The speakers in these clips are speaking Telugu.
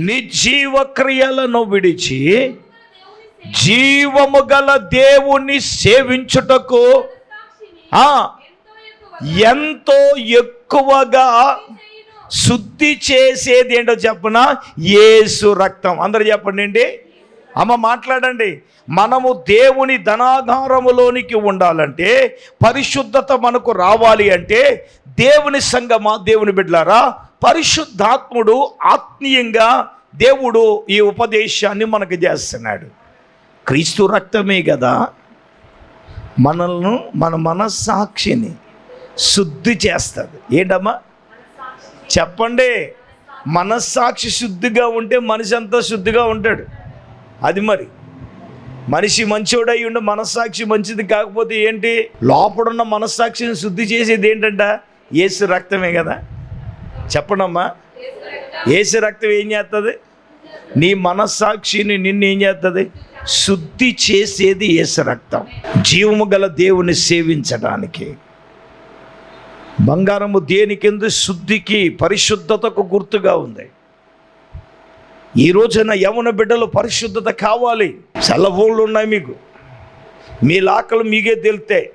నిర్జీవ క్రియలను విడిచి జీవము గల దేవుని సేవించుటకు ఎంతో ఎక్కువగా శుద్ధి చేసేది ఏంటో చెప్పన? యేసు రక్తం. అందరు చెప్పండి అండి. అమ్మ మాట్లాడండి. మనము దేవుని ధనాధారములోనికి ఉండాలంటే పరిశుద్ధత మనకు రావాలి అంటే దేవుని సంగమా దేవుని బిడ్డలారా పరిశుద్ధాత్ముడు ఆత్మీయంగా దేవుడు ఈ ఉపదేశాన్ని మనకు చేస్తున్నాడు. క్రీస్తు రక్తమే కదా. మనల్ని మన మనస్సాక్షిని శుద్ధి చేస్తుంది. ఏంటమ్మా? చెప్పండి. మనస్సాక్షి శుద్ధిగా ఉంటే మనిషి అంతా శుద్ధిగా ఉంటాడు. అది మరి. మనిషి మంచోడై ఉండి మనస్సాక్షి మంచిది కాకపోతే ఏంటి? లోపడున్న మనస్సాక్షిని శుద్ధి చేసేది ఏంటంట? ఏసు రక్తమే కదా. చెప్పడమ్మా. ఏసు రక్తం ఏం చేస్తుంది నీ మనస్సాక్షిని నిన్ను ఏం చేస్తుంది శుద్ధి చేసేది ఏసు రక్తం. జీవము గల దేవుని సేవించడానికి బంగారము దేనికెందు? శుద్ధికి పరిశుద్ధతకు గుర్తుగా ఉంది. ఈ రోజున యమున బిడ్డలు పరిశుద్ధత కావాలి. సెల్ ఫోన్లు ఉన్నాయి మీకు. మీ లాకలు మీకే తెలితే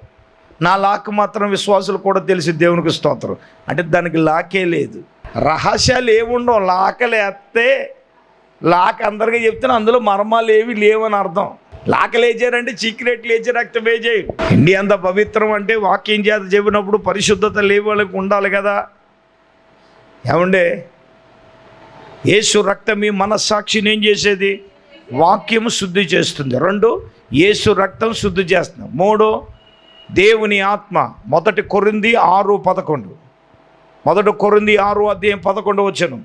నా లాక్ మాత్రం విశ్వాసులు కూడా తెలిసి దేవునికి స్తోత్రం. అంటే దానికి లాకే లేదు. రహస్యాలు ఏముండవు లాకలు ఎత్తే లాక్ అందరికీ చెప్తే అందులో మర్మాలు ఏవి లేవని అర్థం. లాకలు వేసారంటే సీక్రెట్లు వేసి రక్తం వేజేయి ఇండియా అంత పవిత్రం అంటే వాక్యం చేత చెప్పినప్పుడు పరిశుద్ధత లేని వాళ్ళకి ఉండాలి కదా. ఏమండే? యేసు రక్తం మీ మనస్సాక్షిని ఏం చేసేది. వాక్యము శుద్ధి చేస్తుంది. రెండు యేసు రక్తం శుద్ధి చేస్తుంది. మూడు దేవుని ఆత్మ మొదటి కొరింది ఆరు పదకొండు. మొదటి కొరింది ఆరు అధ్యాయం పదకొండు వచ్చను.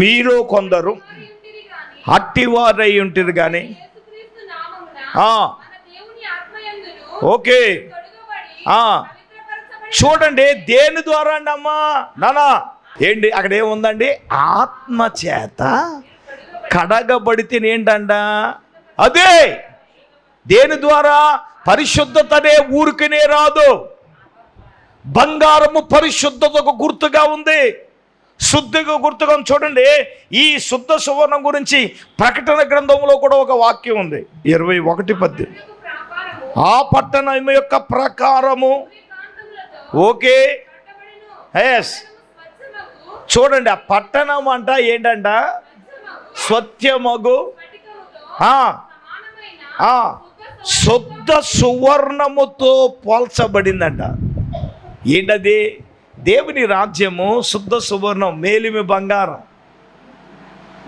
మీలో కొందరు అట్టివారై ఉంటుంది కానీ ఓకే చూడండి దేని ద్వారా అండి అమ్మా నానా ఏంటి అక్కడ ఏముందండి? ఆత్మ చేత కడగబడితే ఏంటండ అదే దేని ద్వారా? పరిశుద్ధతనే ఊరికనే రాదు. బంగారము పరిశుద్ధతకు గుర్తుగా ఉంది. శుద్ధిగా గుర్తుగా చూడండి ఈ శుద్ధ సువర్ణం గురించి ప్రకటన గ్రంథంలో కూడా ఒక వాక్యం ఉంది. ఇరవై ఒకటి పద్ది. ఆ పట్టణం యొక్క ప్రకారము ఓకే? ఎస్ చూడండి ఆ పట్టణం అంట ఏంటంట? స్వత్యమగు. ఆ, ఆ, శుద్ధ సువర్ణముతో పోల్చబడిందంట. ఏంటది? దేవుని రాజ్యము శుద్ధ సువర్ణం మేలిమి బంగారం.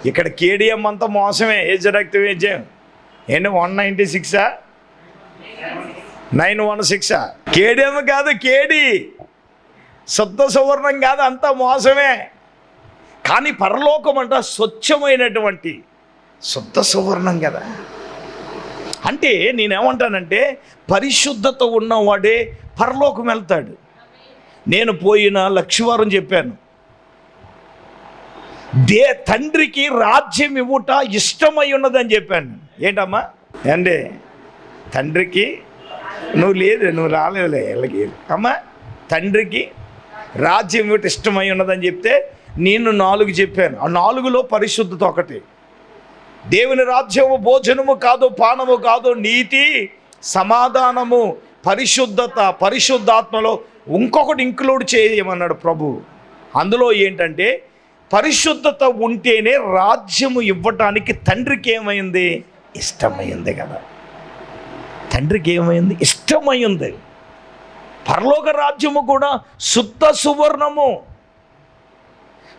ఇక్కడ కేడిఎం అంతా మోసమే ఏజ్ రక్తం ఏజం ఏంటి వన్ నైంటీ సిక్సా నైన్ వన్ సిక్సా కేడిఎం కాదు కేడి. శుద్ధ సువర్ణం కాదు అంతా మోసమే. కానీ పరలోకం అంట స్వచ్ఛమైనటువంటి శుద్ధ సువర్ణం కదా. అంటే నేనేమంటానంటే పరిశుద్ధత ఉన్నవాడే పరలోకం వెళ్తాడు. నేను పోయిన లక్షవారం చెప్పాను. దే తండ్రికి రాజ్యం ఇవ్వుట ఇష్టమై ఉన్నదని చెప్పాను. ఏంటమ్మా? ఏండి తండ్రికి నువ్వు లేదు నువ్వు రాలేదులే వీళ్ళకి అమ్మా తండ్రికి రాజ్యం ఇవ్వట ఇష్టమై ఉన్నదని చెప్తే నేను నాలుగు చెప్పాను. ఆ నాలుగులో పరిశుద్ధత ఒకటి. దేవుని రాజ్యము భోజనము కాదు పానము కాదు నీతి సమాధానము పరిశుద్ధత పరిశుద్ధాత్మలో ఇంకొకటి ఇంక్లూడ్ చేయమన్నాడు ప్రభు. అందులో ఏంటంటే పరిశుద్ధత ఉంటేనే రాజ్యము ఇవ్వటానికి తండ్రికి ఏమైంది ఇష్టమైంది కదా. తండ్రికి ఏమైంది ఇష్టమైంది. పరలోక రాజ్యము కూడా శుద్ధ సువర్ణము.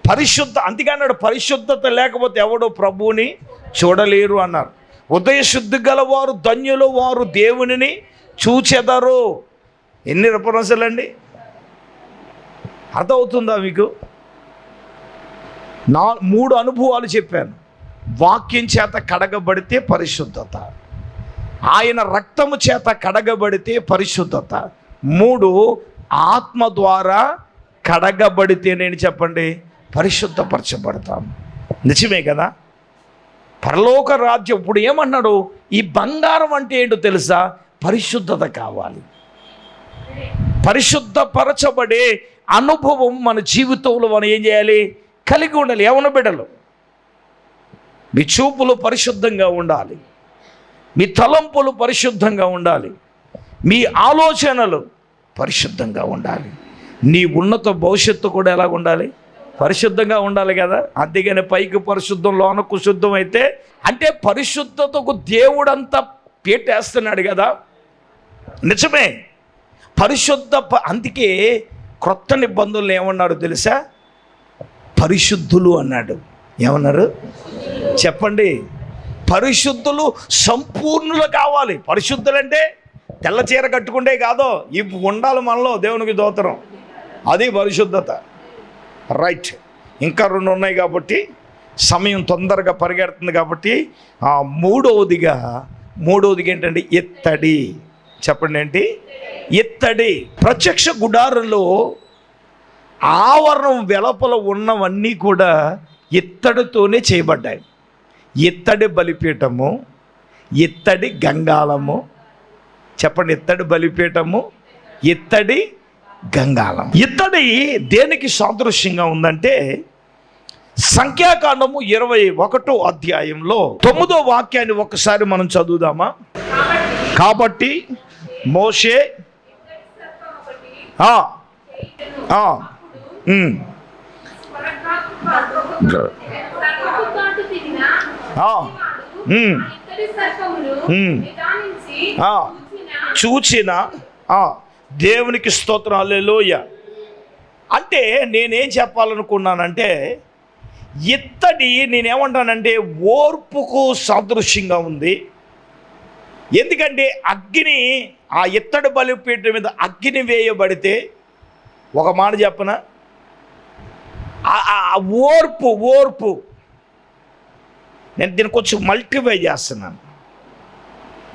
పరిశుద్ధ అందుకే అన్నాడు పరిశుద్ధత లేకపోతే ఎవడో ప్రభువుని చూడలేరు అన్నారు. ఉదయ శుద్ధి గలవారు ధన్యులు వారు దేవునిని చూచెదరు. ఎన్ని రెఫరెన్సులండి అర్థమవుతుందా మీకు? నా మూడు అనుభవాలు చెప్పాను. వాక్యం చేత కడగబడితే పరిశుద్ధత. ఆయన రక్తము చేత కడగబడితే పరిశుద్ధత. మూడు ఆత్మ ద్వారా కడగబడితే నేను చెప్పండి? పరిశుద్ధపరచబడతాం. నిజమే కదా? పరలోక రాజ్యం ఇప్పుడు ఏమన్నాడు? ఈ బంగారం అంటే ఏంటో తెలుసా? పరిశుద్ధత కావాలి. పరిశుద్ధపరచబడే అనుభవం మన జీవితంలో మనం ఏం చేయాలి? కలిగి ఉండాలి. యవన బిడ్డలు? మీ చూపులు పరిశుద్ధంగా ఉండాలి. మీ తలంపులు పరిశుద్ధంగా ఉండాలి. మీ ఆలోచనలు పరిశుద్ధంగా ఉండాలి. నీ ఉన్నత భవిష్యత్తు కూడా ఎలా ఉండాలి పరిశుద్ధంగా ఉండాలి కదా? అందుకని పైకి పరిశుద్ధం లోనకు శుద్ధం అయితే అంటే పరిశుద్ధతకు దేవుడంతా పీటేస్తున్నాడు కదా? నిజమే. పరిశుద్ధ ప- అందుకే క్రొత్త నిబంధనలు ఏమన్నాడు తెలుసా? పరిశుద్ధులు అన్నాడు. ఏమన్నారు? చెప్పండి. పరిశుద్ధులు సంపూర్ణులు కావాలి. పరిశుద్ధులు అంటే తెల్ల చీర కట్టుకుంటే కాదో ఇవి ఉండాలి మనలో దేవునికి దోతరం అది పరిశుద్ధత. రైట్. ఇంకా రెండు ఉన్నాయి కాబట్టి సమయం తొందరగా పరిగెడుతుంది కాబట్టి ఆ మూడవదిగా మూడవదిగా ఏంటంటే ఎత్తడి చెప్పండి ఏంటి? ఎత్తడి ప్రత్యక్ష గుడారంలో ఆవరణం వెలపల ఉన్నవన్నీ కూడా ఇత్తడితోనే చేయబడ్డాయి. ఇత్తడి బలిపీఠము ఇత్తడి గంగాళము. చెప్పండి ఇత్తడి బలిపీఠము ఇత్తడి గంగాళం. ఇత్తడి దేనికి సాదృశ్యంగా ఉందంటే సంఖ్యాకాండము ఇరవై ఒకటో అధ్యాయంలో తొమ్మిదో వాక్యాన్ని ఒకసారి మనం చదువుదామా? కాబట్టి మోషే. చూచిన దేవునికి స్తోత్రం అల్లెలోయ అంటే నేనేం చెప్పాలనుకున్నానంటే ఇత్తడి నేనేమంటానంటే ఓర్పుకు సాదృశ్యంగా ఉంది. ఎందుకంటే అగ్ని ఆ ఇత్తడి బలిపీఠం మీద అగ్ని వేయబడితే ఒక మాట చెప్పన? ఆ ఓర్పు ఓర్పు. నేను దీనికి కొంచెం మల్టిఫై చేస్తున్నాను.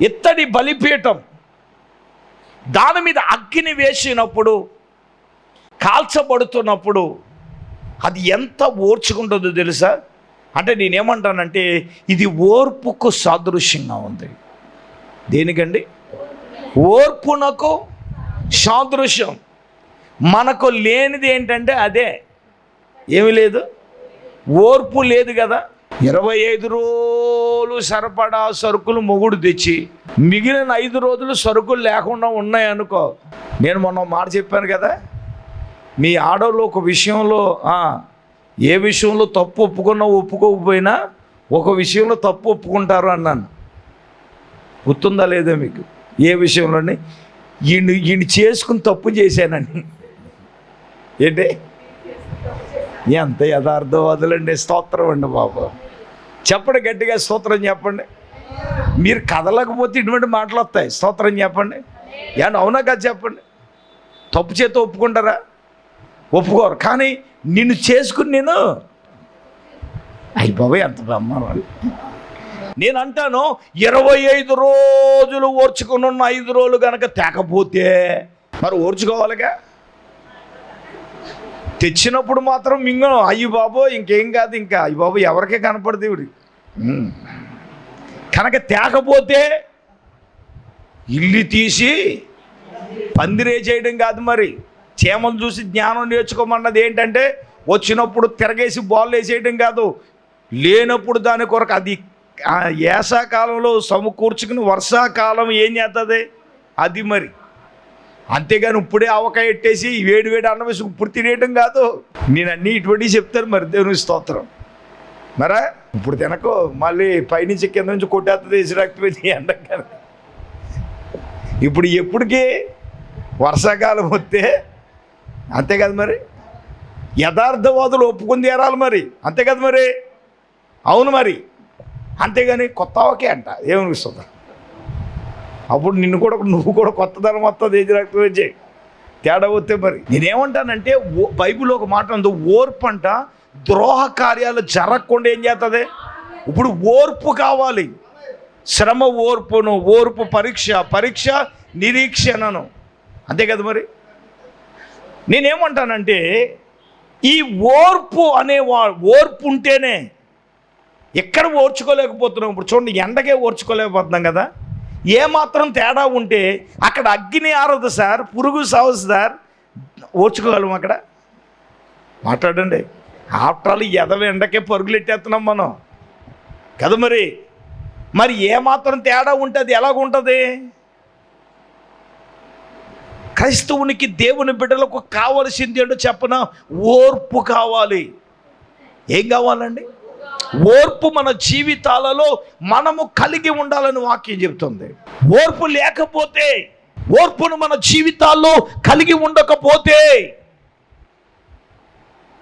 ఇత్తడి బలిపీఠం. దాని మీద అగ్గిని వేసినప్పుడు కాల్చబడుతున్నప్పుడు అది ఎంత ఓర్చుకుంటుందో తెలుసా? అంటే నేనేమంటానంటే ఇది ఓర్పుకు సాదృశ్యంగా ఉంది. దేనికండి? ఓర్పునకు సాదృశ్యం. మనకు లేనిది ఏంటంటే అదే. ఏమి లేదు. ఓర్పు లేదు కదా. ఇరవై ఐదు రోజులు సరిపడా సరుకులు మొగుడు తెచ్చి మిగిలిన ఐదు రోజులు సరుకులు లేకుండా ఉన్నాయనుకో నేను మొన్న మాట చెప్పాను కదా మీ ఆడవాళ్ళు ఒక విషయంలో ఏ విషయంలో తప్పు ఒప్పుకున్నా ఒప్పుకోకపోయినా ఒక విషయంలో తప్పు ఒప్పుకుంటారు అన్నాను. గుర్తుందా లేదా మీకు? ఏ విషయంలోని? ఈయన ఈయన చేసుకుని తప్పు చేశానని. ఏంటి? ఎంత యథార్థవాదులండి స్తోత్రం అండి బాబు. చెప్పండి గట్టిగా స్తోత్రం చెప్పండి. మీరు కదలకపోతే ఇటువంటి మాటలు వస్తాయి. స్తోత్రం చెప్పండి. ఏమన్నా అవునా కదా చెప్పండి. తప్పు చేత ఒప్పుకుంటారా? ఒప్పుకోరు. కానీ నిన్ను చేసుకుని నేను అయ్యి ఎంత బ్రహ్మాండం నేను అంటాను ఇరవై ఐదు రోజులు ఓర్చుకుని ఉన్న ఐదు రోజులు కనుక తేకపోతే మరి ఓర్చుకోవాలిగా? తెచ్చినప్పుడు మాత్రం మింగం అయ్యి బాబో ఇంకేం కాదు ఇంకా. అయ్యి బాబు ఎవరికే కనపడదు ఇవి కనుక తేకపోతే ఇల్లు తీసి పందిరే చేయడం కాదు మరి. చేమలు చూసి జ్ఞానం నేర్చుకోమన్నది ఏంటంటే వచ్చినప్పుడు తిరగేసి బాల్ వేసేయడం కాదు. లేనప్పుడు దాని కొరకు అది వేసాకాలంలో ఏసాకాలంలో సమకూర్చుకుని వర్షాకాలం ఏం చేస్తుంది అది మరి. అంతేగాని ఇప్పుడే ఆవకాయ ఎట్టేసి వేడి వేడి అన్నం వేసి ఇప్పుడు తినేయటం కాదు. నేను అన్నీ ఇటువంటివి చెప్తాను మరి దేవుని స్తోత్రం. మరా? ఇప్పుడు తినకో. మళ్ళీ పైనుంచి కింద నుంచి కొట్టేస్తుంది వేసి రక్తపోయి ఇప్పుడు ఎప్పటికీ వర్షాకాలం వస్తే అంతే కదా మరి? యథార్థవాదులు ఒప్పుకుని తీరాలి మరి. అంతే కదా మరి? అవును మరి. అంతేగాని కొత్త ఒకే అంట ఏమనిపిస్తుంది అప్పుడు నిన్ను కూడా నువ్వు కూడా కొత్తదనం వస్తుంది ఏది రక్తం వచ్చే. తేడా వస్తే మరి. నేనేమంటానంటే ఓ- బైబిల్ ఒక మాట ఉంది ఓర్పు అంట ద్రోహ కార్యాలు జరగకుండా ఏం చేస్తుంది ఇప్పుడు ఓర్పు కావాలి. శ్రమ ఓర్పును ఓర్పు పరీక్ష పరీక్ష నిరీక్షణను. అంతే కదా మరి? నేనేమంటానంటే ఈ ఓర్పు అనే వా ఓర్పు ఉంటేనే ఎక్కడ ఓర్చుకోలేకపోతున్నాం. ఇప్పుడు చూడండి ఎండకే ఓర్చుకోలేకపోతున్నాం కదా? ఏ మాత్రం తేడా ఉంటే అక్కడ అగ్ని ఆరదు సార్ పురుగు సావు సార్. ఓర్చుకోగలం అక్కడ? మాట్లాడండి. ఆఫ్టర్ ఆల్ ఎదవ ఎండకే పరుగులు ఎట్టేస్తున్నాం మనం. కదా మరి? మరి ఏమాత్రం తేడా ఉంటే అది ఎలాగుంటుంది క్రైస్తవునికి దేవుని బిడ్డలకు కావలసింది ఏంటో చెప్పన? ఓర్పు కావాలి. ఏం కావాలండి? ఓర్పు మన జీవితాలలో మనము కలిగి ఉండాలని వాక్యం చెబుతుంది. ఓర్పు లేకపోతే ఓర్పును మన జీవితాల్లో కలిగి ఉండకపోతే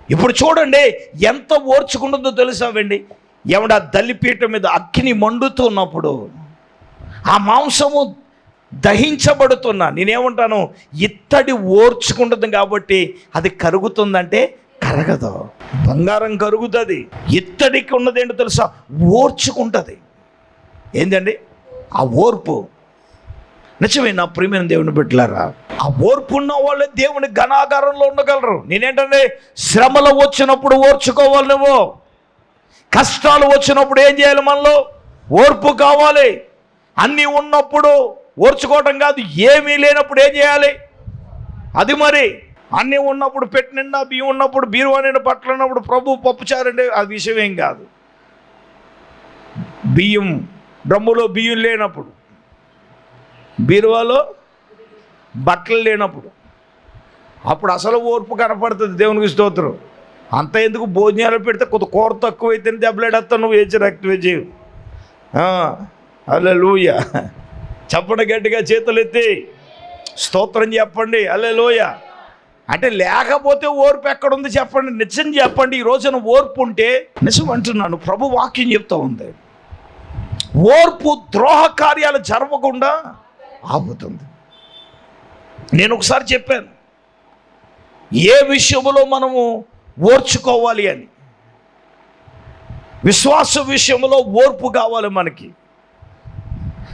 ఇప్పుడు చూడండి ఎంత ఓర్చుకుంటుందో తెలుసావండి ఎవడ దల్లిపీట మీద అగ్ని మండుతున్నప్పుడు ఆ మాంసము దహించబడుతున్నా నేనేమంటాను ఇత్తడి ఓర్చుకుంటుంది కాబట్టి అది కరుగుతుందంటే కరగదు. బంగారం కరుగుతుంది. ఇత్తడికి ఉన్నది ఏంటో తెలుసా? ఓర్చుకుంటుంది. ఏంటండి ఆ ఓర్పు. నిజమే నా ప్రియమైన దేవుని పెట్టలారా ఆ ఓర్పు ఉన్న వాళ్ళే దేవుని ఘనాగారంలో ఉండగలరు. నేనేంటంటే శ్రమలు వచ్చినప్పుడు ఓర్చుకోవాలి నువ్వు. కష్టాలు వచ్చినప్పుడు ఏం చేయాలి మనలో? ఓర్పు కావాలి. అన్నీ ఉన్నప్పుడు ఓర్చుకోవటం కాదు ఏమీ లేనప్పుడు ఏం చేయాలి? అది మరి అన్నీ ఉన్నప్పుడు పెట్టి నిండా బియ్యం ఉన్నప్పుడు బీరువా నిండా బట్టలు ఉన్నప్పుడు ప్రభు పప్పుచారండి అది విషయం ఏం కాదు. బియ్యం డ్రమ్ములో బియ్యం లేనప్పుడు బీరువాలో బట్టలు లేనప్పుడు అప్పుడు అసలు ఓర్పు కనపడుతుంది దేవునికి స్తోత్రం. అంత ఎందుకు భోజనాలు పెడితే కొంత కూర తక్కువ అయితే దెబ్బలాడేస్తావు నువ్వు వేచి రక్తం వేచి అల్లే లూయ చెప్పండి గట్టిగా చేతులు ఎత్తి స్తోత్రం చెప్పండి అల్లే లోయ అంటే లేకపోతే ఓర్పు ఎక్కడుంది చెప్పండి. నిజం చెప్పండి. ఈ రోజున ఓర్పు ఉంటే నిజం అంటున్నాను. ప్రభు వాక్యం చెప్తా ఉంది. ఓర్పు ద్రోహ కార్యాలు జరగకుండా ఆపుతుంది. నేను ఒకసారి చెప్పాను. ఏ విషయంలో మనము ఓర్చుకోవాలి అని? విశ్వాస విషయంలో ఓర్పు కావాలి మనకి.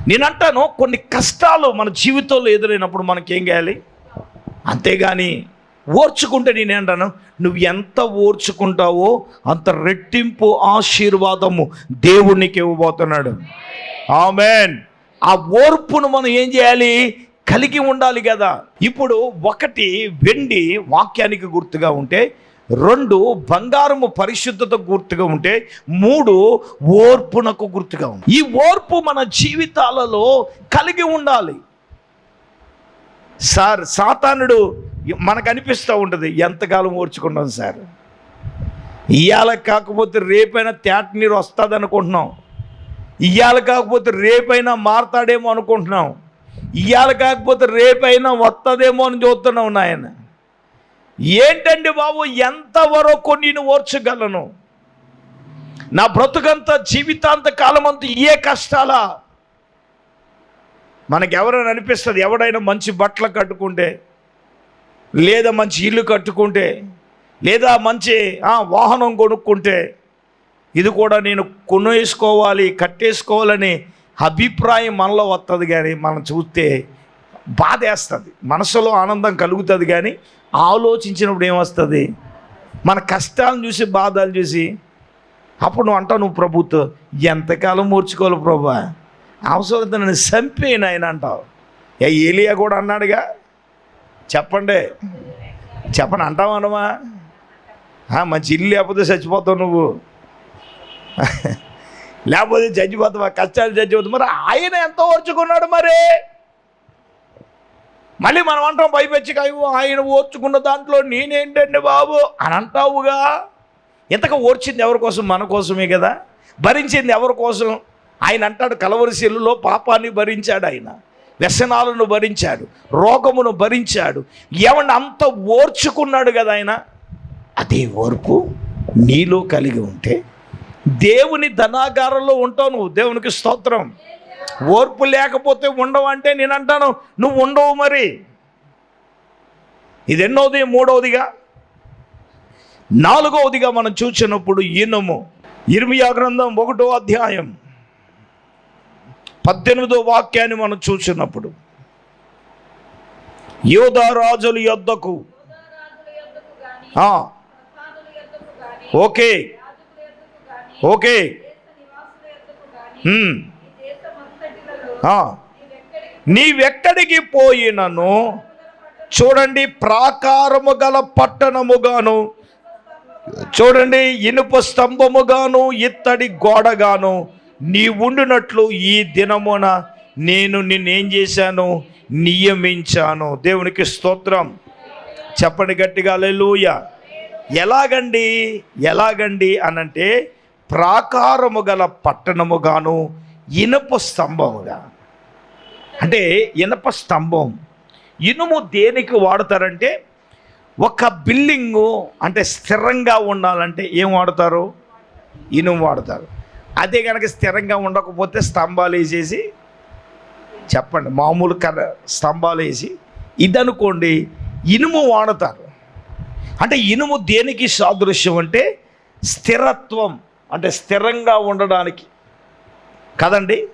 నేనంటాను కొన్ని కష్టాలు మన జీవితంలో ఎదురైనప్పుడు మనకేం చేయాలి? అంతేగాని ఓర్చుకుంటే నేనేంటాను? నువ్వు ఎంత ఓర్చుకుంటావో అంత రెట్టింపు ఆశీర్వాదము దేవునికి ఇవ్వబోతున్నాడు. ఆమెన్. ఆ ఓర్పును మనం ఏం చేయాలి? కలిగి ఉండాలి కదా. ఇప్పుడు ఒకటి వెండి వాక్యానికి గుర్తుగా ఉంటే రెండు బంగారము పరిశుద్ధత గుర్తుగా ఉంటే మూడు ఓర్పునకు గుర్తుగా ఉంది ఈ ఓర్పు మన జీవితాలలో కలిగి ఉండాలి. సార్ సాతానుడు మనకు అనిపిస్తూ ఉంటుంది ఎంతకాలం ఓర్చుకున్నాం సార్? ఇవాళ కాకపోతే రేపైనా తేట నీరు వస్తుంది అనుకుంటున్నాం. ఇవాళ కాకపోతే రేపైనా మారతాడేమో అనుకుంటున్నాం. ఇవాళ కాకపోతే రేపైనా వస్తుందేమో అని చూస్తున్నాం నాయన. ఏంటండి బాబు ఎంతవరకు నేను ఓర్చగలను? నా బ్రతుకంత జీవితాంత కాలమంతా ఏ కష్టాలా? మనకి ఎవరైనా అనిపిస్తుంది ఎవడైనా మంచి బట్టలు కట్టుకుంటే లేదా మంచి ఇల్లు కట్టుకుంటే లేదా మంచి వాహనం కొనుక్కుంటే ఇది కూడా నేను కొనేసుకోవాలి కట్టేసుకోవాలని అభిప్రాయం మనలో వస్తుంది కానీ మనం చూస్తే బాధేస్తుంది. మనసులో ఆనందం కలుగుతుంది కానీ ఆలోచించినప్పుడు ఏమొస్తుంది? మన కష్టాలను చూసి బాధలు చూసి అప్పుడు నువ్వు అంటావు నువ్వు ప్రభుత్వం ఎంతకాలం మూర్చుకోవాలి ప్రభా? అవసరం నన్ను చంపేయను ఆయన అంటావు. ఏ ఏలియా కూడా అన్నాడుగా చెప్పండి. చెప్పండి అంటావా అనమా? మంచి ఇల్లు లేకపోతే చచ్చిపోతావు నువ్వు. లేకపోతే చచ్చిపోతావా? కష్టాలు చచ్చిపోతావు. మరి ఆయన ఎంత ఓర్చుకున్నాడు మరి? మళ్ళీ మనం అంటాం పైపెచ్చి అయ్యో ఆయన ఓర్చుకున్న దాంట్లో నేనేంటండి బాబు? అని అంటావుగా. ఇంతగా ఓర్చింది ఎవరి కోసం? మన కోసమే కదా. భరించింది ఎవరి కోసం? ఆయన అంటాడు కలవరిశీలులో పాపాన్ని భరించాడు ఆయన. వ్యసనాలను భరించాడు రోగమును భరించాడు. ఏమన్నా అంత ఓర్చుకున్నాడు కదా ఆయన? అదే ఓర్పు నీలో కలిగి ఉంటే దేవుని ధనాగారంలో ఉంటావు నువ్వు దేవునికి స్తోత్రం. ఓర్పు లేకపోతే ఉండవు అంటే నేను అంటాను నువ్వు ఉండవు మరి. ఇది ఎన్నోది మూడవదిగా? నాలుగవదిగా మనం చూసినప్పుడు ఈనము ఇర్మియా గ్రంథం ఒకటో అధ్యాయం. పద్దెనిమిదో వాక్యాన్ని మనం చూసినప్పుడు యోధా రాజుల యొద్దకు ఓకే ఓకే నీవెక్కడికి పోయినను? చూడండి ప్రాకారము గల పట్టణముగాను చూడండి ఇనుప స్తంభముగాను ఇత్తడి గోడగాను నీ ఉండినట్లు ఈ దినమున నేను నిన్నేం చేశాను? నియమించాను. దేవునికి స్తోత్రం. చెప్పండి గట్టిగా లూయ ఎలాగండి? ఎలాగండి అనంటే ప్రాకారము గల పట్టణముగాను ఇనుప స్తంభముగా. అంటే ఇనప స్తంభం. ఇనుము దేనికి వాడతారంటే ఒక బిల్డింగు అంటే స్థిరంగా ఉండాలంటే ఏం వాడతారు? ఇనుము వాడతారు. అదే కనుక స్థిరంగా ఉండకపోతే స్తంభాలు వేసేసి చెప్పండి మామూలు కర స్తంభాలు వేసి ఇదనుకోండి ఇనుము వాడతారు. అంటే ఇనుము దేనికి సాదృశ్యం అంటే స్థిరత్వం అంటే స్థిరంగా ఉండడానికి. కదండి?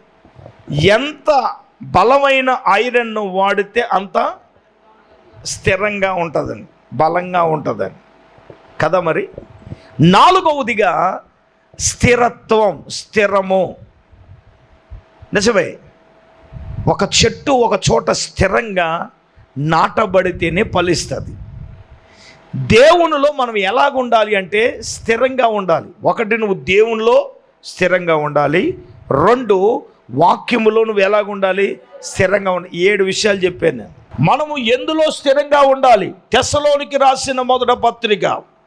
ఎంత బలమైన ఐరన్ను వాడితే అంత స్థిరంగా ఉంటుందని బలంగా ఉంటుందని. కదా మరి? నాలుగవదిగా స్థిరత్వం స్థిరము. నిజమే. ఒక చెట్టు ఒక చోట స్థిరంగా నాటబడితేనే ఫలిస్తుంది. దేవునిలో మనం ఎలాగ ఉండాలి అంటే స్థిరంగా ఉండాలి. ఒకటి నువ్వు దేవునిలో స్థిరంగా ఉండాలి. రెండు వాక్యములో నువ్వు ఎలాగ ఉండాలి? స్థిరంగా ఉండాలి. ఏడు విషయాలు చెప్పాను నేను. మనము ఎందులో స్థిరంగా ఉండాలి? తెసలోనికి రాసిన మొదట పత్రిక.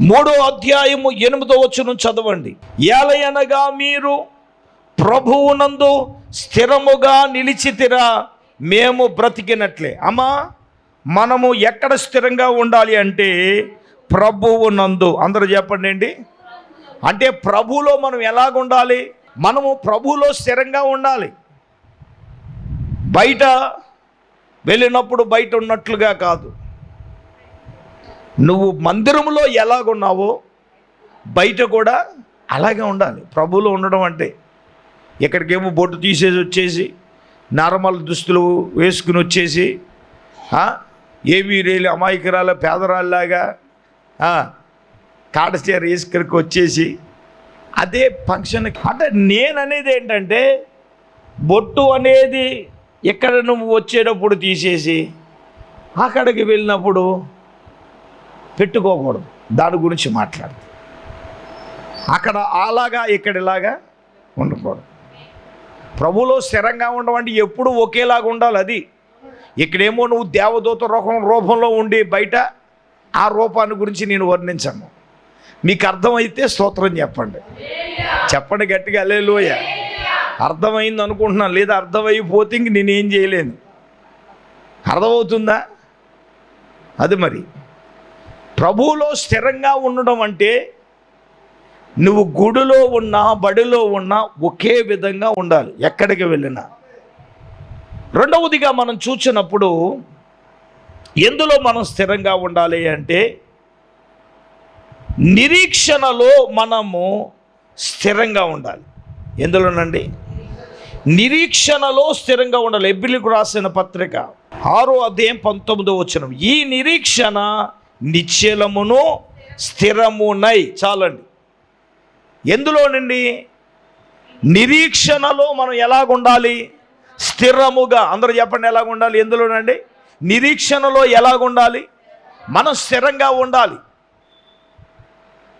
మూడో అధ్యాయము ఎనిమిదో వచ్చును చదవండి. ఏలయనగా మీరు ప్రభువునందు స్థిరముగా నిలిచితిరా మేము బ్రతికినట్లే. అమ్మా మనము ఎక్కడ స్థిరంగా ఉండాలి అంటే ప్రభువు నందు అందరూ చెప్పండి అండి. అంటే ప్రభువులో మనం ఎలాగ ఉండాలి? మనము ప్రభువులో స్థిరంగా ఉండాలి. బయట వెళ్ళినప్పుడు బయట ఉన్నట్లుగా కాదు. నువ్వు మందిరంలో ఎలాగున్నావో బయట కూడా అలాగే ఉండాలి. ప్రభువులో ఉండడం అంటే ఇక్కడికేమో బొట్టు తీసేసి వచ్చేసి నార్మల్ దుస్తులు వేసుకుని వచ్చేసి ఏమీ రేలు అమాయకురాల పేదరాళ్ళలాగా ఆ, కాడచీర వేసుకరికి వచ్చేసి అదే ఫంక్షన్ అంటే నేను అనేది ఏంటంటే బొట్టు అనేది ఇక్కడ నువ్వు వచ్చేటప్పుడు తీసేసి అక్కడికి వెళ్ళినప్పుడు పెట్టుకోకూడదు. దాని గురించి మాట్లాడు అక్కడ అలాగా ఇక్కడిలాగా ఉండకూడదు. ప్రభులో స్థిరంగా ఉండమంటే ఎప్పుడు ఒకేలాగా ఉండాలి అది. ఇక్కడేమో నువ్వు దేవదూత రూపం రూపంలో ఉండి బయట ఆ రూపాన్ని గురించి నేను వర్ణించను. మీకు అర్థమైతే స్తోత్రం చెప్పండి. చెప్పండి గట్టిగా అలేలోయ అర్థమైంది అనుకుంటున్నాను లేదా అర్థమైపోతే ఇంక నేనేం చేయలేను. అర్థమవుతుందా? అది మరి. ప్రభువులో స్థిరంగా ఉండడం అంటే నువ్వు గుడిలో ఉన్నా బడిలో ఉన్నా ఒకే విధంగా ఉండాలి ఎక్కడికి వెళ్ళినా. రెండవదిగా మనం చూసినప్పుడు ఎందులో మనం స్థిరంగా ఉండాలి అంటే నిరీక్షణలో మనము స్థిరంగా ఉండాలి. ఎందులోనండి? నిరీక్షణలో స్థిరంగా ఉండాలి. ఎబ్బిలికి రాసిన పత్రిక ఆరో అధ్యాయం పంతొమ్మిదో వచ్చిన ఈ నిరీక్షణ నిశ్చలమును స్థిరమునై చాలండి. ఎందులోనండి నిరీక్షణలో మనం ఎలాగుండాలి? స్థిరముగా అందరూ చెప్పండి ఎలాగుండాలి? ఎందులోనండి నిరీక్షణలో ఎలాగుండాలి? మనం స్థిరంగా ఉండాలి.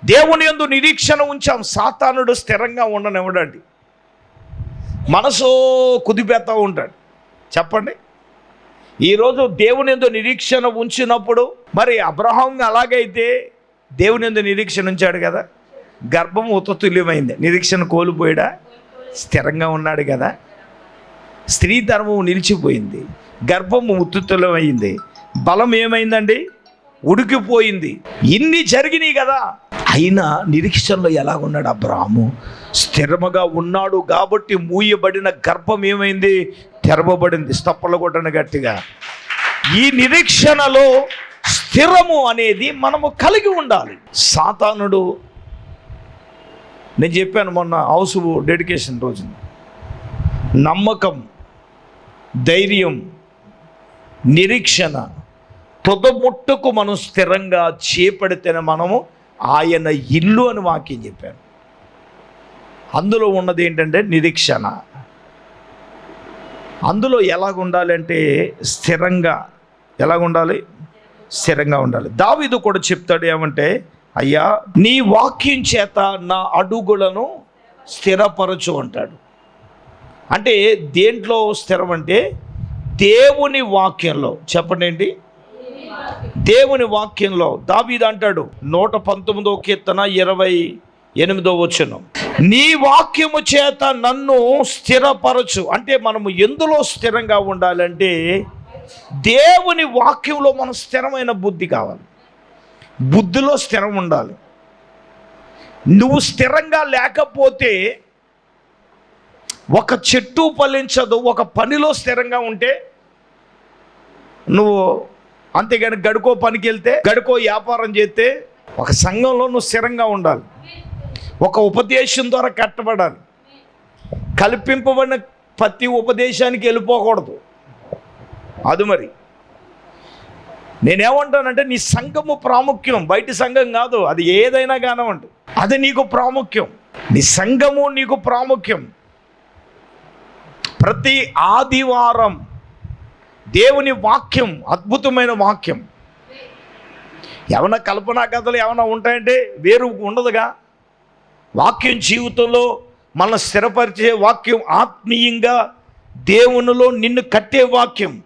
దేవుని యందు నిరీక్షణ ఉంచాం సాతానుడు స్థిరంగా ఉండనివ్వడండి. మనసు కుదిపేస్తూ ఉంటాడు. చెప్పండి? ఈరోజు దేవుని ఎందు నిరీక్షణ ఉంచినప్పుడు మరి అబ్రహాం అలాగైతే దేవుని ఎందు నిరీక్షణ ఉంచాడు కదా? గర్భం ఉతతుల్యమైంది. నిరీక్షణ కోల్పోయాడా? స్థిరంగా ఉన్నాడు కదా? స్త్రీ ధర్మం నిలిచిపోయింది. గర్భం ఉత్తుతులమైంది బలం ఏమైందండి? ఉడికిపోయింది. ఇన్ని జరిగినాయి కదా? అయినా నిరీక్షణలో ఎలాగున్నాడు అబ్రాహము? స్థిరముగా ఉన్నాడు కాబట్టి మూయబడిన గర్భం ఏమైంది? తెరవబడింది స్తప్పలు కొట్టని గట్టిగా. ఈ నిరీక్షణలో స్థిరము అనేది మనము కలిగి ఉండాలి. సాతానుడు నేను చెప్పాను మొన్న హౌస్ డెడికేషన్ రోజున. నమ్మకం ధైర్యం నిరీక్షణ తుదముట్టుకు మనం స్థిరంగా చేపడితేనే మనము ఆయన ఇల్లు అని వాక్యం చెప్పాను. అందులో ఉన్నది ఏంటంటే నిరీక్షణ. అందులో ఎలాగ ఉండాలి అంటే స్థిరంగా ఎలాగ ఉండాలి స్థిరంగా ఉండాలి. దావీదు కూడా చెప్తాడు ఏమంటే అయ్యా నీ వాక్యం చేత నా అడుగులను స్థిరపరచు అంటాడు. అంటే దేంట్లో స్థిరం అంటే దేవుని వాక్యంలో. చెప్పండి ఏంటి దేవుని వాక్యంలో. దావీదు అంటాడు నూట పంతొమ్మిదో కీర్తన ఇరవై ఎనిమిదో వచనం. నీ వాక్యము చేత నన్ను స్థిరపరచు. అంటే మనము ఎందులో స్థిరంగా ఉండాలంటే దేవుని వాక్యంలో మనం స్థిరమైన బుద్ధి కావాలి. బుద్ధిలో స్థిరం ఉండాలి. నువ్వు స్థిరంగా లేకపోతే ఒక చెట్టు ఫలించదు ఒక పనిలో స్థిరంగా ఉంటే నువ్వు అంతేగాని గడుకో పనికి వెళ్తే గడుకో వ్యాపారం చేస్తే ఒక సంఘంలో నువ్వు స్థిరంగా ఉండాలి. ఒక ఉపదేశం ద్వారా కట్టబడాలి. కల్పింపబడిన ప్రతి ఉపదేశానికి వెళ్ళిపోకూడదు. అది మరి. నేనేమంటానంటే నీ సంఘము ప్రాముఖ్యం. బయట సంఘం కాదు అది ఏదైనా కానివ్వండి. అది నీకు ప్రాముఖ్యం. నీ సంఘము నీకు ప్రాముఖ్యం. ప్రతి ఆదివారం దేవుని వాక్యం అద్భుతమైన వాక్యం. ఏమైనా కల్పనా కథలు ఏమైనా ఉంటాయంటే వేరు ఉండదుగా? వాక్యం జీవితంలో మన స్థిరపరిచే వాక్యం ఆత్మీయంగా దేవునిలో నిన్ను కట్టే వాక్యం.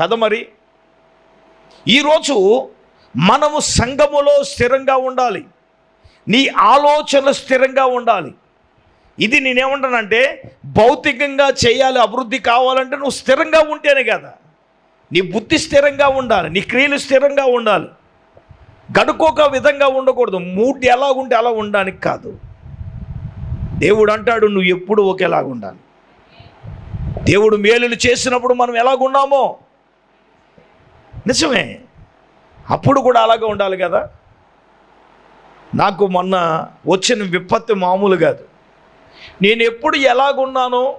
కదా మరి? ఈరోజు మనము సంఘములో స్థిరంగా ఉండాలి. నీ ఆలోచన స్థిరంగా ఉండాలి. ఇది నేనేమంటానంటే భౌతికంగా చేయాలి అభివృద్ధి కావాలంటే నువ్వు స్థిరంగా ఉంటేనే కదా. నీ బుద్ధి స్థిరంగా ఉండాలి నీ క్రియలు స్థిరంగా ఉండాలి. గడుకోక విధంగా ఉండకూడదు. మూడ్ ఎలా ఉంటే అలా ఉండడానికి కాదు. దేవుడు అంటాడు నువ్వు ఎప్పుడు ఒకేలాగా ఉండాలి. దేవుడు మేలులు చేసినప్పుడు మనం ఎలాగున్నామో? నిజమే. అప్పుడు కూడా అలాగే ఉండాలి కదా? నాకు మొన్న వచ్చిన విపత్తు మామూలు కాదు. నేను ఎప్పుడు ఎలాగున్నానో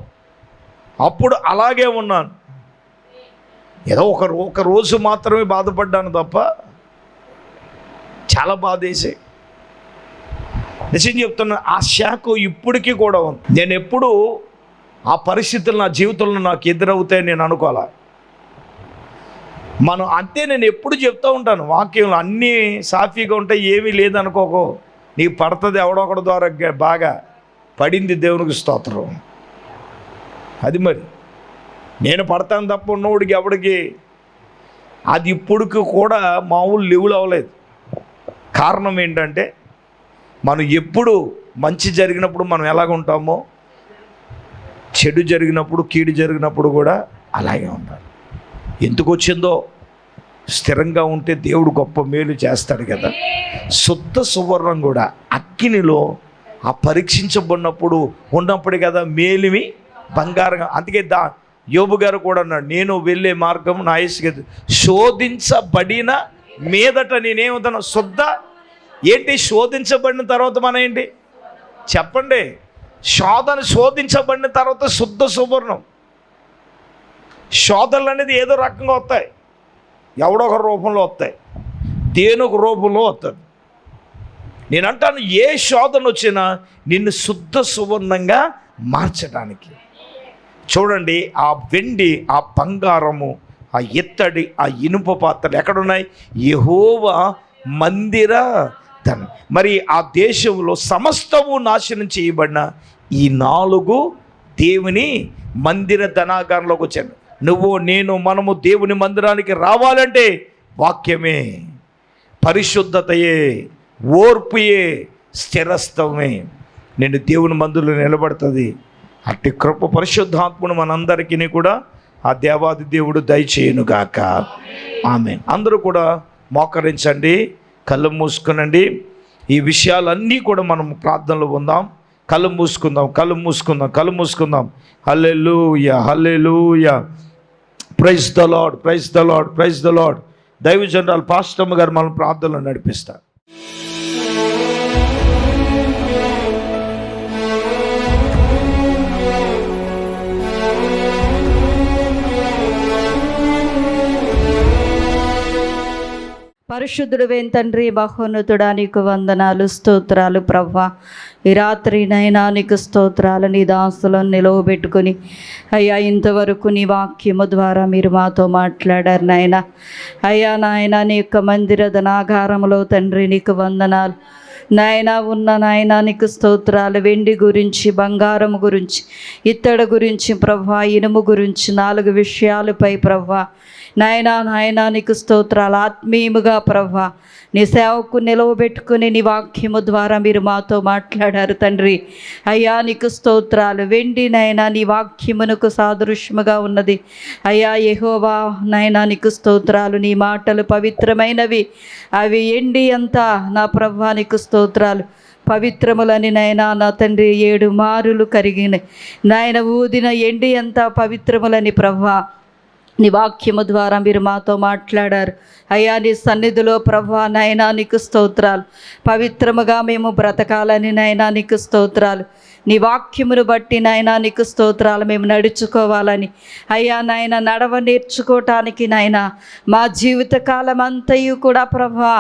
అప్పుడు అలాగే ఉన్నాను. ఏదో ఒక ఒక రోజు మాత్రమే బాధపడ్డాను తప్ప చాలా బాధేసి నిజం చెప్తున్నా ఆ శాఖ ఇప్పటికీ కూడా ఉంది. నేను ఎప్పుడు ఆ పరిస్థితులు నా జీవితంలో నాకు ఎదురవుతాయని నేను అనుకోవాలా? మనం అంతే నేను ఎప్పుడు చెప్తూ ఉంటాను వాక్యంలో అన్నీ సాఫీగా ఉంటాయి ఏమీ లేదనుకోకో నీకు పడుతుంది ఎవడొకటి ద్వారా బాగా పడింది దేవునికి స్తోత్రం. అది మరి. నేను పడతాను తప్ప ఉన్నోడికి ఎవడికి అది ఇప్పుడుకి కూడా మామూలు లెవులు అవ్వలేదు. కారణం ఏంటంటే మనం ఎప్పుడు మంచి జరిగినప్పుడు మనం ఎలాగ ఉంటామో చెడు జరిగినప్పుడు కీడు జరిగినప్పుడు కూడా అలాగే ఉండాలి. ఎందుకు వచ్చిందో స్థిరంగా ఉంటే దేవుడు గొప్ప మేలు చేస్తాడు కదా. శుద్ధ సువర్ణం కూడా అగ్నిలో ఆ పరీక్షించబడినప్పుడు ఉన్నప్పుడు కదా మేలిమి బంగారంగా అందుకే దా యోబు గారు కూడా అన్నాడు నేను వెళ్ళే మార్గం నా ఇసుక. శోధించబడిన మీదట నేనేమవుతాను శుద్ధ ఏంటి శోధించబడిన తర్వాత మన ఏంటి? చెప్పండి. శోధన శోధించబడిన తర్వాత శుద్ధ సువర్ణం. శోధనలు అనేది ఏదో రకంగా వస్తాయి. ఎవడో ఒక రూపంలో వస్తాయి. దేనొక రూపంలో వస్తుంది నేను అంటాను ఏ శోధన వచ్చినా నిన్ను శుద్ధ సువర్ణంగా మార్చడానికి. చూడండి ఆ వెండి ఆ బంగారము ఆ ఇత్తడి ఆ ఇనుప పాత్రలు ఎక్కడున్నాయి? యహోవా మందిర ధన్ మరి ఆ దేశంలో సమస్తము నాశనం చేయబడిన ఈ నాలుగు దేవుని మందిర ధనాగారంలోకి వచ్చాను. నువ్వు నేను మనము దేవుని మందిరానికి రావాలంటే వాక్యమే పరిశుద్ధతయే ఓర్పుయే స్థిరస్థమే. నేను దేవుని మందులో నిలబడుతుంది. అట్టి కృప పరిశుద్ధాత్మను మనందరికీ కూడా ఆ దేవాది దేవుడు దయచేయునుగాక. ఆమె అందరూ కూడా మోకరించండి. కళ్ళు మూసుకునండి. ఈ విషయాలన్నీ కూడా మనం ప్రార్థనలో ఉందాం కళ్ళు మూసుకుందాం కళ్ళు మూసుకుందాం కళ్ళు మూసుకుందాం. Hallelujah hallelujah. Praise the Lord praise the Lord praise the Lord దైవ జనరల్ పాస్టమ్ గారు మనం ప్రార్థనలో నడిపిస్తారు. పరిశుద్ధుడు వేం తండ్రి బహోన్నతుడా నీకు వందనాలు స్తోత్రాలు ప్రవ్వా. ఈ రాత్రి నైనా నీకు స్తోత్రాలు నీ దాసులను నిలవబెట్టుకుని అయ్యా ఇంతవరకు నీ వాక్యము ద్వారా మీరు మాతో మాట్లాడారు నాయన. అయ్యా నాయన నీ యొక్క మందిర ధనాగారంలో తండ్రి నీకు వందనాలు. నాయన ఉన్న నాయన నీకు స్తోత్రాలు వెండి గురించి బంగారం గురించి ఇత్తడి గురించి ప్రభా ఇనుము గురించి నాలుగు విషయాలపై ప్రభా నాయనా నాయన నీకు స్తోత్రాలు. ఆత్మీయముగా ప్రభ నీ సేవకు నిలవబెట్టుకుని నీ వాక్యము ద్వారా మీరు మాతో మాట్లాడారు తండ్రి. అయ్యా నీకు స్తోత్రాలు. వెండి నాయనా నీ వాక్యమునకు సాదృశ్యముగా ఉన్నది. అయ్యా యహోవా నాయనా నీకు స్తోత్రాలు. నీ మాటలు పవిత్రమైనవి. అవి ఎండి అంతా నా ప్రభా నీకు స్తోత్రాలు. పవిత్రములని నాయన నా తండ్రి ఏడు మారులు కరిగిన నాయన ఊదిన ఎండి అంతా పవిత్రములని ప్రభా నీ వాక్యము ద్వారా మీరు మాతో మాట్లాడారు. అయ్యా నీ సన్నిధిలో ప్రభా నైనా నీకు స్తోత్రాలు. పవిత్రముగా మేము బ్రతకాలని నైనా నీకు స్తోత్రాలు. నీ వాక్యమును బట్టి నాయన నీకు స్తోత్రాలు మేము నడుచుకోవాలని. అయ్యా నాయన నడవ నేర్చుకోవటానికి నాయన మా జీవిత కాలం అంతయు కూడా ప్రభా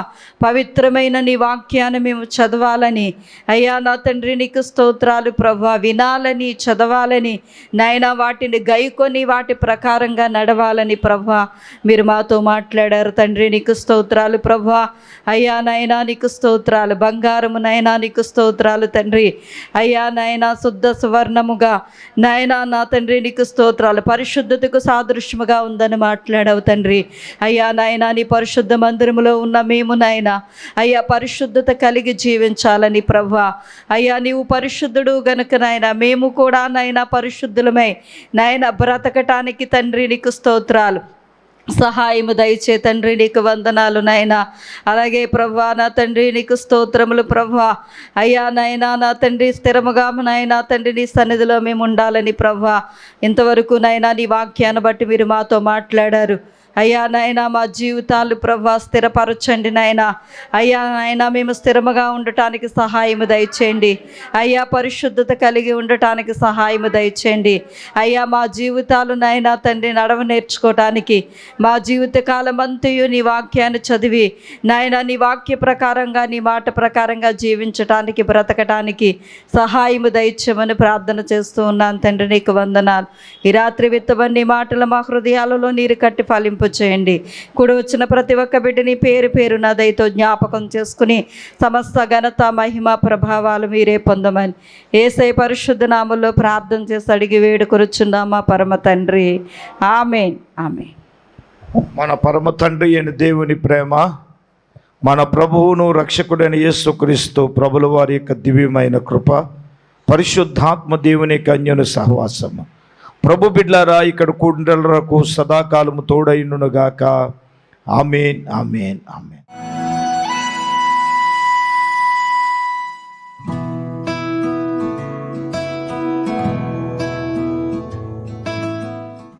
పవిత్రమైన నీ వాక్యాన్ని మేము చదవాలని. అయ్యా నా తండ్రి నీకు స్తోత్రాలు ప్రభా వినాలని చదవాలని. నాయన వాటిని గైకొని వాటి ప్రకారంగా నడవాలని ప్రభా మీరు మాతో మాట్లాడారు తండ్రి నీకు స్తోత్రాలు ప్రభా. అయ్యా నాయనా నీకు స్తోత్రాలు బంగారము నాయనా నీకు స్తోత్రాలు తండ్రి. అయ్యా నాయన శుద్ధ సువర్ణముగా. నాయనా నా తండ్రి నీకు స్తోత్రాలు. పరిశుద్ధతకు సాదృశ్యముగా ఉందని మాట్లాడవు తండ్రి. అయ్యా నాయనా నీ పరిశుద్ధ మందిరములో ఉన్న మేము నాయనా అయ్యా పరిశుద్ధత కలిగి జీవించాలని ప్రభా అయ్యా నీవు పరిశుద్ధుడు గనుక నాయన మేము కూడా నాయన పరిశుద్ధులమై. నాయన బ్రతకటానికి తండ్రి నీకు స్తోత్రాలు. సహాయము దయచే తండ్రి నీకు వందనాలు నాయనా. అలాగే ప్రభా నా తండ్రి నీకు స్తోత్రములు ప్రవ్వా. అయ్యా నాయనా నా తండ్రి స్థిరముగా నాయనా తండ్రి నీ సన్నిధిలో మేము ఉండాలని ప్రవ్వా. ఇంతవరకు నాయనా నీ వాక్యాన్ని బట్టి మీరు మాతో మాట్లాడారు. అయ్యా నాయన మా జీవితాలు ప్రభా స్థిరపరచండి నాయన. అయ్యా నాయన మేము స్థిరముగా ఉండటానికి సహాయము దయచేయండి. అయ్యా పరిశుద్ధత కలిగి ఉండటానికి సహాయము దయచేయండి. అయ్యా మా జీవితాలు నాయన తండ్రి నడవ నేర్చుకోవటానికి మా జీవితకాలం అంతయు నీ వాక్యాన్ని చదివి నాయన నీ వాక్య ప్రకారంగా నీ మాట ప్రకారంగా జీవించటానికి బ్రతకటానికి సహాయము దయచేయమని ప్రార్థన చేస్తూ ఉన్నాను తండ్రి నీకు వందనాలు. ఈ రాత్రి విత్తబడి మాటలు మా హృదయాలలో నీరు కట్టి ఫలింపు చేయండి. కుడి వచ్చిన ప్రతి ఒక్క బిడ్డని పేరు పేరు నా దయతో జ్ఞాపకం చేసుకుని సమస్త ఘనత మహిమ ప్రభావాలు మీరే పొందమని ఏసై పరిశుద్ధ నామంలో ప్రార్థన చేసి అడిగి వేడుకొరుచున్నామా పరమ తండ్రి. ఆమె ఆమె మన పరమ తండ్రి అయిన దేవుని ప్రేమ మన ప్రభువును రక్షకుడైన యేసుక్రీస్తు ప్రభుల వారి యొక్క దివ్యమైన కృప పరిశుద్ధాత్మ దేవుని కన్యను సహవాసము. ప్రభు బిడ్లారా ఇక్కడ కుండలకు సదాకాలము తోడైనుగాక ఆమెన్ ఆమెన్ ఆమెన్.